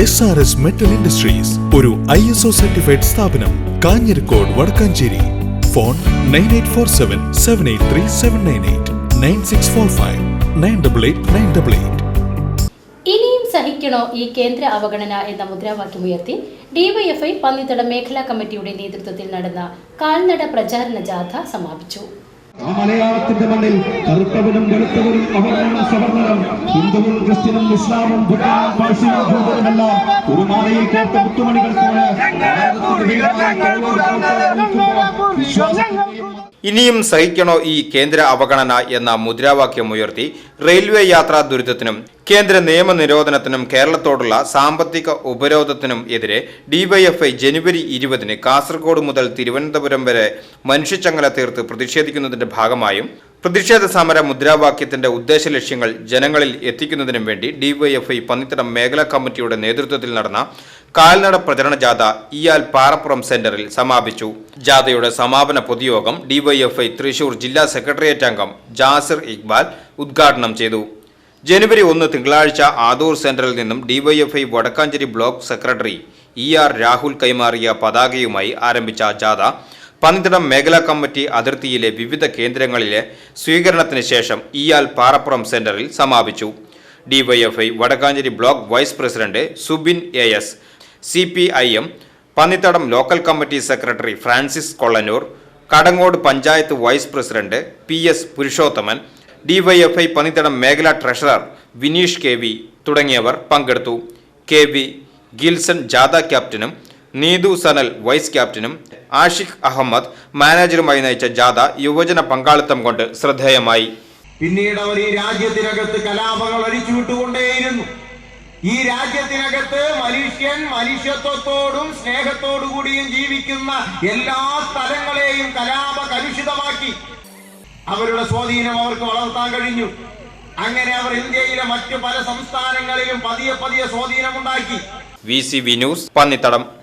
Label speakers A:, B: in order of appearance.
A: S R S metal industries ഒരു I S O certified സ്ഥാപനം Kanjirakode Vadakkanchery. Phone nine eight four seven seven eight three seven nine eight nine six four five nine double eight nine double eight
B: ഇനിയും സഹിക്കണോ ഈ കേന്ദ്ര അവഗണന എന്ന മുദ്രാവാക്യമുയർത്തി DYFI പന്നിത്തട മേഖലാ കമ്മിറ്റിയുടെ നേതൃത്വത്തിൽ നടന്ന കാൽനട പ്രചാരണ ജാഥ സമാപിച്ചു.
C: ആ മലയാളത്തിന്റെ മണ്ണിൽ കറുത്തവനും വെളുത്തവരും അവർണനും സവർണനും ഹിന്ദുവും ക്രിസ്ത്യനും ഇസ്ലാമും ബുദ്ധനും പാഴ്സിയും ഭൂതനുമെല്ലാം ഒരു മാലയിൽ കേട്ട മുത്തുമണികൾ പോലെ
D: ഇനിയും സഹിക്കണോ ഈ കേന്ദ്ര അവഗണന എന്ന മുദ്രാവാക്യം ഉയർത്തി റെയിൽവേ യാത്രാ ദുരിതത്തിനും കേന്ദ്ര നിയമനിരോധനത്തിനും കേരളത്തോടുള്ള സാമ്പത്തിക ഉപരോധത്തിനും എതിരെ ഡിവൈഎഫ്ഐ ജനുവരി ഇരുപതിന് കാസർഗോഡ് മുതൽ തിരുവനന്തപുരം വരെ മനുഷ്യച്ചങ്ങല തീർത്ത് പ്രതിഷേധിക്കുന്നതിന്റെ ഭാഗമായും പ്രതിഷേധ സമര മുദ്രാവാക്യത്തിന്റെ ഉദ്ദേശ ലക്ഷ്യങ്ങൾ ജനങ്ങളിൽ എത്തിക്കുന്നതിനും വേണ്ടി ഡിവൈഎഫ്ഐ പന്നിത്തടം മേഖലാ കമ്മിറ്റിയുടെ നേതൃത്വത്തിൽ നടന്ന കാൽനട പ്രചരണ ജാഥ ഇയാൽ പാറപ്പുറം സെന്ററിൽ സമാപിച്ചു. ജാഥയുടെ സമാപന പൊതുയോഗം ഡിവൈഎഫ്ഐ തൃശൂർ ജില്ലാ സെക്രട്ടേറിയറ്റ് അംഗം ജാസിർ ഇക്ബാൽ ഉദ്ഘാടനം ചെയ്തു. ജനുവരി ഒന്ന് തിങ്കളാഴ്ച ആദൂർ സെന്ററിൽ നിന്നും DYFI Vadakkanchery block secretary E R Rahul കൈമാറിയ പതാകയുമായി ആരംഭിച്ച ജാഥ പന്നിത്തടം മേഖലാ കമ്മിറ്റി അതിർത്തിയിലെ വിവിധ കേന്ദ്രങ്ങളിലെ സ്വീകരണത്തിന് ശേഷം ഇയാൽ പാറപ്പുറം സെന്ററിൽ സമാപിച്ചു. DYFI Vadakkanchery block vice president Subin A S C P I M Pannithadam local committee secretary Francis Kollanur Kadangode panchayat vice president P S Purushothaman DYFI Pannithadam മേഖലാ ട്രഷറർ വിനീഷ് കെ വി തുടങ്ങിയവർ പങ്കെടുത്തു. K V Gilson ജാഥ ക്യാപ്റ്റനും Neethu Sanal vice ക്യാപ്റ്റനും ആഷിഖ് അഹമ്മദ് മാനേജറുമായി നയിച്ച ജാഥ യുവജന പങ്കാളിത്തം കൊണ്ട് ശ്രദ്ധേയമായി.
E: പിന്നീട് അവർ ഈ രാജ്യത്തിനകത്ത് കലാപങ്ങൾ അഴിച്ചുവിട്ടുകൊണ്ടേയിരുന്നു. ഈ രാജ്യത്തിനകത്ത് മനുഷ്യൻ മനുഷ്യത്വത്തോടും സ്നേഹത്തോടുകൂടിയും ജീവിക്കുന്ന എല്ലാ സ്ഥലങ്ങളെയും കലാപ കലുഷിതമാക്കി. അവരുടെ സ്വാധീനം അവർക്ക് വളർത്താൻ കഴിഞ്ഞു. അങ്ങനെ അവർ ഇന്ത്യയിലെ മറ്റു പല സംസ്ഥാനങ്ങളിലും പതിയെ പതിയെ സ്വാധീനമുണ്ടാക്കി.
D: V C V news Pannithadam.